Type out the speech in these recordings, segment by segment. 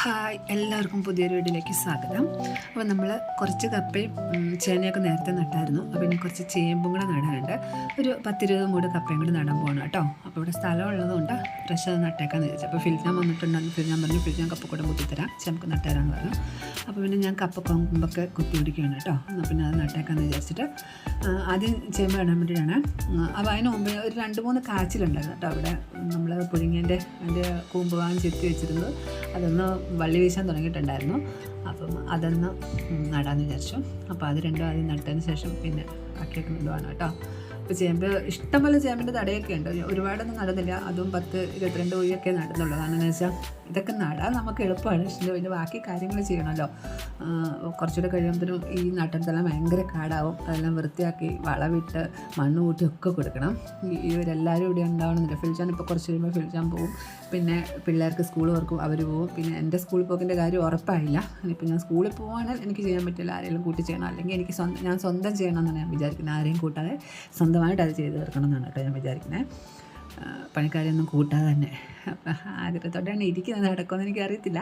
Hi എല്ലാവർക്കും പുതിയൊരു വീഡിയോയിലേക്ക് സ്വാഗതം. അപ്പോൾ നമ്മൾ കുറച്ച് കപ്പയും ചേനയൊക്കെ നേരത്തെ നട്ടായിരുന്നു. അപ്പോൾ ഇനി കുറച്ച് ചേമ്പും കൂടെ നടാനുണ്ട്. ഒരു പത്തിരുപത് മൂട് കപ്പയും കൂടെ നടാൻ പോകണം കേട്ടോ. അപ്പോൾ ഇവിടെ സ്ഥലം ഉള്ളതുകൊണ്ട് ഫ്രഷ് അത് നട്ടേക്കാന്ന് ചോദിച്ചു അപ്പോൾ ഫിൽറ്റാൻ വന്നിട്ടുണ്ടെന്ന് ഫിൽറ്റാൻ പറഞ്ഞു ഫിൽറ്റാൻ കപ്പ കൂടെ കുത്തിത്തരാം ചേമ്പ് നമുക്ക് നട്ടുതരാമെന്ന് പറഞ്ഞു. അപ്പോൾ പിന്നെ ഞാൻ കപ്പ കൊമ്പൊക്കെ കുത്തി പിടിക്കുകയാണ് കേട്ടോ. എന്നാൽ പിന്നെ അത് നട്ടേക്കാന്ന് വിചാരിച്ചിട്ട് ആദ്യം ചേമ്പ് ഇടാൻ വേണ്ടിയിട്ടാണ്. അപ്പോൾ അതിന് മുമ്പ് ഒരു രണ്ട് മൂന്ന് കാച്ചിലുണ്ടായിരുന്നു കേട്ടോ. അവിടെ നമ്മൾ പുഴുങ്ങേന്റെ അതിന്റെ കൂമ്പ് വാങ്ങി ചെത്തി വെച്ചിരുന്നത്. അതൊന്ന് വള്ളി വീശാൻ തുടങ്ങിയിട്ടുണ്ടായിരുന്നു. അപ്പം അതൊന്ന് നടാന്ന് വിചാരിച്ചു. അപ്പോൾ അത് രണ്ടും ആദ്യം നട്ടതിന് ശേഷം പിന്നെ ബാക്കിയൊക്കെ നടുവാണ് കേട്ടോ. ഇപ്പോൾ ചേമ്പ് ഇഷ്ടംപോലെ ചേമ്പിന്റെ തടയൊക്കെ ഉണ്ട്. ഒരുപാടൊന്നും നടന്നില്ല. അതും പത്ത് ഇരുപത്തിരണ്ട് കോഴിയൊക്കെ നടുന്നുള്ളൂ എന്ന് വെച്ചാൽ ഇതൊക്കെ നടാൻ നമുക്ക് എളുപ്പമാണ്. പക്ഷേ പിന്നെ ബാക്കി കാര്യങ്ങൾ ചെയ്യണമല്ലോ. കുറച്ചുകൂടെ കഴിയുമ്പോഴത്തേനും ഈ നട്ടത്തെല്ലാം ഭയങ്കര കാടാവും. അതെല്ലാം വൃത്തിയാക്കി വളവിട്ട് മണ്ണ് കൂട്ടി ഒക്കെ കൊടുക്കണം. ഇവരെല്ലാവരും ഇവിടെ ഉണ്ടാവണമെന്നില്ല. ഫിൽജാൻ ഇപ്പോൾ കുറച്ച് കഴിയുമ്പോൾ ഫിൽജാൻ പോവും. പിന്നെ പിള്ളേർക്ക് സ്കൂൾ വർക്കും അവർ പോവും. പിന്നെ എന്റെ സ്കൂളിൽ പോക്കിന്റെ കാര്യം ഉറപ്പായില്ല. ഇനിയിപ്പോൾ ഞാൻ സ്കൂളിൽ പോകുകയാണെങ്കിൽ എനിക്ക് ചെയ്യാൻ പറ്റില്ല. ആരെങ്കിലും കൂട്ടി ചെയ്യണം. അല്ലെങ്കിൽ എനിക്ക് സ്വന്തം ഞാൻ സ്വന്തം ചെയ്യണം എന്നാണ് ഞാൻ വിചാരിക്കുന്നത്. ആരെയും കൂട്ടാതെ സ്വന്തമായിട്ട് അത് ചെയ്ത് തീർക്കണം എന്നാണ് കേട്ടോ ഞാൻ വിചാരിക്കുന്നത് പണിക്കാരെയൊന്നും കൂട്ടാതെ തന്നെ. അപ്പം ആഗ്രഹത്തോടെയാണ് ഇരിക്കുന്നത് നടക്കുമെന്ന് എനിക്കറിയത്തില്ല.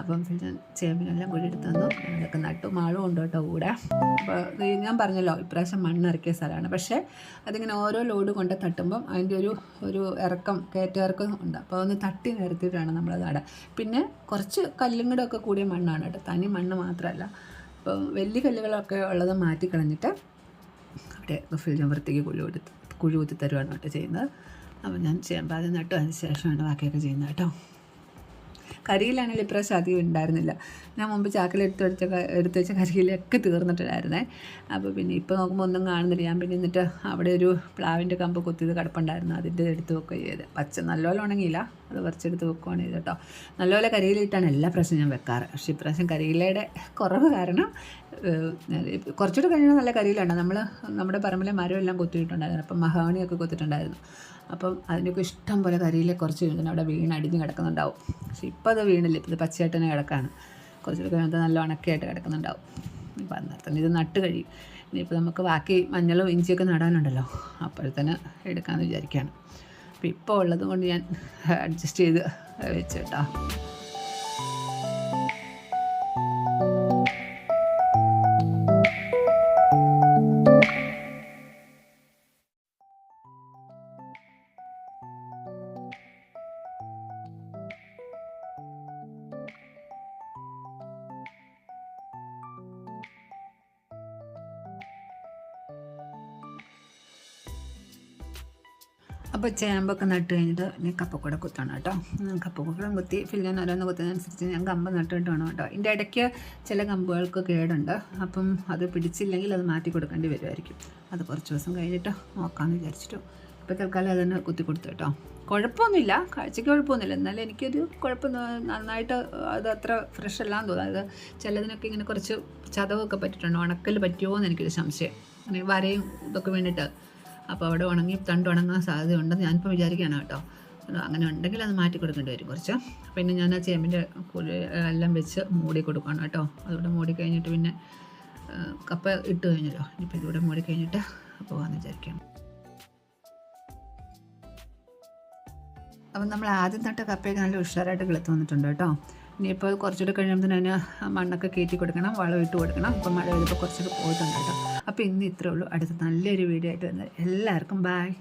അപ്പം പിന്നെ ചേമ്പിനെല്ലാം കൂടി എടുത്ത് തന്നു. അതൊക്കെ നട്ടു മാളും ഉണ്ട് കേട്ടോ കൂടെ. അപ്പോൾ ഞാൻ പറഞ്ഞല്ലോ ഇപ്രാവശ്യം മണ്ണിറക്കിയ സ്ഥലമാണ്. പക്ഷേ അതിങ്ങനെ ഓരോ ലോഡ് കൊണ്ട് തട്ടുമ്പം അതിന്റെ ഒരു ഒരു ഇറക്കം കയറ്റിറക്കം ഉണ്ട്. അപ്പോൾ ഒന്ന് തട്ടി നിരത്തിയിട്ടാണ് നമ്മൾ നട. പിന്നെ കുറച്ച് കല്ലും കൂടെ ഒക്കെ കൂടിയ മണ്ണാണ് കേട്ടോ. തനി മണ്ണ് മാത്രമല്ല. അപ്പോൾ വലിയ കല്ലുകളൊക്കെ ഉള്ളത് മാറ്റി കളഞ്ഞിട്ട് ഗഫിൽ ഞാൻ വൃത്തിക്ക് കുഴി കൊടുത്ത് കുഴി കുത്തി തരുവാണ് കേട്ടോ ചെയ്യുന്നത്. അപ്പോൾ ഞാൻ ചേമ്പ് ആദ്യം നട്ടു. അതിന് ശേഷമാണ് ബാക്കിയൊക്കെ ചെയ്യുന്നത് കേട്ടോ. കരിയിലാണെങ്കിൽ ഇപ്രാവശ്യം അധികം ഉണ്ടായിരുന്നില്ല. ഞാൻ മുമ്പ് ചാക്കിൽ എടുത്ത് വെച്ച എടുത്ത് വെച്ച കരിയിലൊക്കെ തീർന്നിട്ടുണ്ടായിരുന്നേ. അപ്പോൾ പിന്നെ ഇപ്പോൾ നോക്കുമ്പോൾ ഒന്നും കാണുന്നില്ല. ഞാൻ പിന്നെ എന്നിട്ട് അവിടെ ഒരു പ്ലാവിന്റെ കമ്പ് കൊത്തിയത് കിടപ്പുണ്ടായിരുന്നു. അതിന്റെ എടുത്ത് വെക്കുകയും ചെയ്ത്. പച്ച നല്ലപോലെ ഉണങ്ങിയില്ല. അത് പറിച്ചെടുത്ത് വെക്കുകയാണ് ചെയ്ത് കേട്ടോ. നല്ലപോലെ കരിയിലിട്ടാണ് എല്ലാ പ്രാവശ്യം ഞാൻ വെക്കാറ്. പക്ഷേ ഇപ്രാവശ്യം കരിയിലയുടെ കുറവ് കാരണം കുറച്ചുകൂടെ കഴിഞ്ഞാൽ നല്ല കരിയിലാണ്. നമ്മൾ നമ്മുടെ പറമ്പിലെ മരം എല്ലാം കൊത്തിയിട്ടുണ്ടായിരുന്നു. അപ്പം മഹാവണിയൊക്കെ കൊത്തിയിട്ടുണ്ടായിരുന്നു അപ്പം അതിനൊക്കെ ഇഷ്ടം പോലെ കരിയിലെ കുറച്ച് വീണിന് അവിടെ വീണ് അടിഞ്ഞ് കിടക്കുന്നുണ്ടാവും. പക്ഷെ ഇപ്പോൾ അത് വീണില്ല. ഇപ്പോൾ ഇത് പച്ചയായിട്ട് തന്നെ കിടക്കാണ്. കുറച്ചുകൂടെ കഴിയുമ്പോൾ നല്ല ഉണക്കയായിട്ട് കിടക്കുന്നുണ്ടാവും. ഇപ്പം അന്നേരത്തിന് ഇത് നട്ട് കഴിയും. ഇനിയിപ്പോൾ നമുക്ക് ബാക്കി മഞ്ഞളും ഇഞ്ചിയൊക്കെ നടാനുണ്ടല്ലോ. അപ്പോഴത്തേന് എടുക്കാമെന്ന് വിചാരിക്കുകയാണ്. അപ്പോൾ ഇപ്പോൾ ഉള്ളത് കൊണ്ട് ഞാൻ അഡ്ജസ്റ്റ് ചെയ്ത് വെച്ചു അപ്പോൾ ചേമ്പൊക്കെ നട്ട് കഴിഞ്ഞിട്ട് ഇനി കപ്പക്കൂടെ കുത്തണം കേട്ടോ. കപ്പക്കൂടെ കുത്തി ഫില്ലാൻ ഓരോന്ന് കുത്തുന്നതനുസരിച്ച് ഞാൻ കമ്പ് നട്ടിട്ട് വേണം കേട്ടോ. ഇതിന്റെ ഇടയ്ക്ക് ചില കമ്പുകൾക്ക് കേടുണ്ട്. അപ്പം അത് പിടിച്ചില്ലെങ്കിൽ അത് മാറ്റി കൊടുക്കേണ്ടി വരുമായിരിക്കും അത് കുറച്ച് ദിവസം കഴിഞ്ഞിട്ട് നോക്കാമെന്ന് വിചാരിച്ചിട്ടു. ഇപ്പോൾ തൽക്കാലം അത് തന്നെ കുത്തി കൊടുത്തു കേട്ടോ. കുഴപ്പമൊന്നുമില്ല. കാഴ്ചയ്ക്ക് കുഴപ്പമൊന്നുമില്ല. എന്നാലും എനിക്കൊരു കുഴപ്പം നന്നായിട്ട് അത് അത്ര ഫ്രഷ് അല്ലാന്ന് തോന്നുന്നു. അത് ചിലതിനൊക്കെ ഇങ്ങനെ കുറച്ച് ചതവൊക്കെ പറ്റിയിട്ടുണ്ട്. ഉണക്കൽ പറ്റുമോ എന്ന് എനിക്കൊരു സംശയം. വരയും ഇതൊക്കെ വേണ്ടിയിട്ട് അപ്പോൾ അവിടെ ഉണങ്ങി തണ്ട് ഉണങ്ങാൻ സാധ്യതയുണ്ടെന്ന് ഞാനിപ്പോൾ വിചാരിക്കുകയാണ് കേട്ടോ. അങ്ങനെ ഉണ്ടെങ്കിൽ അത് മാറ്റി കൊടുക്കേണ്ടി വരും കുറച്ച്. പിന്നെ ഞാൻ ആ ചേമ്പിന്റെ കുഴി എല്ലാം വെച്ച് മൂടി കൊടുക്കണം കേട്ടോ. അതുകൂടെ മൂടി കഴിഞ്ഞിട്ട് പിന്നെ കപ്പ ഇട്ട് കഴിഞ്ഞല്ലോ. ഇനിയിപ്പോൾ ഇതുകൂടെ മൂടി കഴിഞ്ഞിട്ട് പോകാമെന്ന് വിചാരിക്കണം അപ്പം നമ്മൾ ആദ്യം തൊട്ട് കപ്പയൊക്കെ നല്ല ഉഷാറായിട്ട് കിളുത്ത് വന്നിട്ടുണ്ട് കേട്ടോ. ഇനിയിപ്പോൾ കുറച്ചുകൂടെ കഴിയുമ്പോൾ അതിന് മണ്ണൊക്കെ കയറ്റി കൊടുക്കണം വളം ഇട്ട് കൊടുക്കണം. അപ്പം മഴ പെയ്തപ്പോൾ കുറച്ചൊക്കെ പോയിട്ടുണ്ട് കേട്ടോ. അപ്പോൾ ഇന്ന് ഇത്രേ ഉള്ളൂ. അടുത്ത നല്ലൊരു വീഡിയോ ആയിട്ട് വന്നത് എല്ലാവർക്കും ബായ്